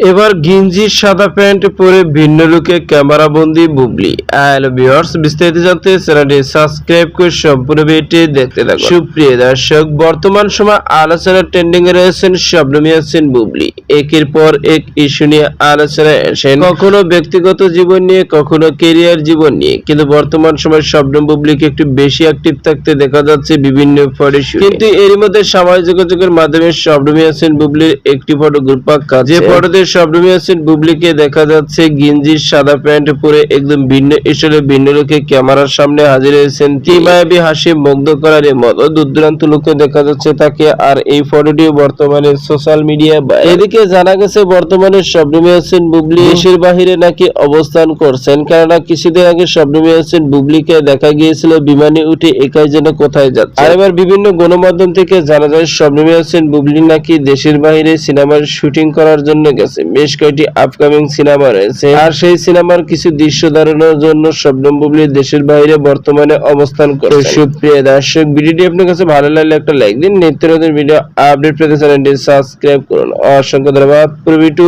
এবার গিঞ্জির সাদা প্যান্ট পরে ভিন্ন লুকে ক্যামেরা বন্দি বুবলি। ভিউয়ার্স, বিস্তারিত জানতে চ্যানেলটি সাবস্ক্রাইব করে সম্পূর্ণ ভিডিওটি দেখতে থাকুন। সুপ্রিয় দর্শক, বর্তমান সময় আলোচনা ট্রেন্ডিং এ রয়েছেন শবনমী আছেন বুবলি। একের পর এক ইস্যু নিয়ে আলোচনায় আসেন। কখনো ব্যক্তিগত জীবন নিয়ে, কখনো কেরিয়ার জীবন নিয়ে। কিন্তু বর্তমান সময় শবনম বুবলিকে একটু বেশি অ্যাক্টিভ থাকতে দেখা যাচ্ছে বিভিন্ন ফটো কিন্তু এরই মধ্যে সামাজিক যোগাযোগের মাধ্যমে শবনমী আছেন বুবলির একটি ফটো গ্রুপাক কাছে যে ফটোতে শবনমী আছেন বুবলিকে দেখা যাচ্ছে গিঞ্জির সাদা প্যান্ট পরে একদম ভিন্ন স্টাইলে ভিন্ন লোকে ক্যামেরার সামনে হাজির হয়েছেন। তিমায়াবি হাসি মুগ্ধ করার মতো দূর দূরান্ত লোকে দেখা যাচ্ছে তাকে। আর এই ফটোটিও বর্তমানে সোশ্যাল মিডিয়া এদিকে জানা গেছে বর্তমানে শবনমী আছেন বুবলি। দেশের বাহিরে নাকি অবস্থান করছেন কেননা কিছুদিন আগে শবনমী আছেন বুবলিকে দেখা গিয়েছিল বিমানে উঠে একাই যেন কোথায় যাচ্ছে। আর এবার বিভিন্ন গণমাধ্যম থেকে জানা যায় শবনমী আছেন বুবলি নাকি দেশের বাইরে সিনেমার শুটিং করার জন্য গেছে। বেশ কয়েকটি আপকামিং সিনেমা রয়েছে। আর সেই সিনেমার কিছু দৃশ্য ধারণের জন্য শবনম বুবলি দেশের বাইরে বর্তমানে অবস্থান করে সুপ্রিয় দর্শক, ভিডিওটি আপনার কাছে ভালো লাগলে একটা লাইক দিন। নিত্য নতুন ভিডিও আপডেট পেতে চ্যানেলটি সাবস্ক্রাইব করুন। অসংখ্য ধন্যবাদ। প্রবি টু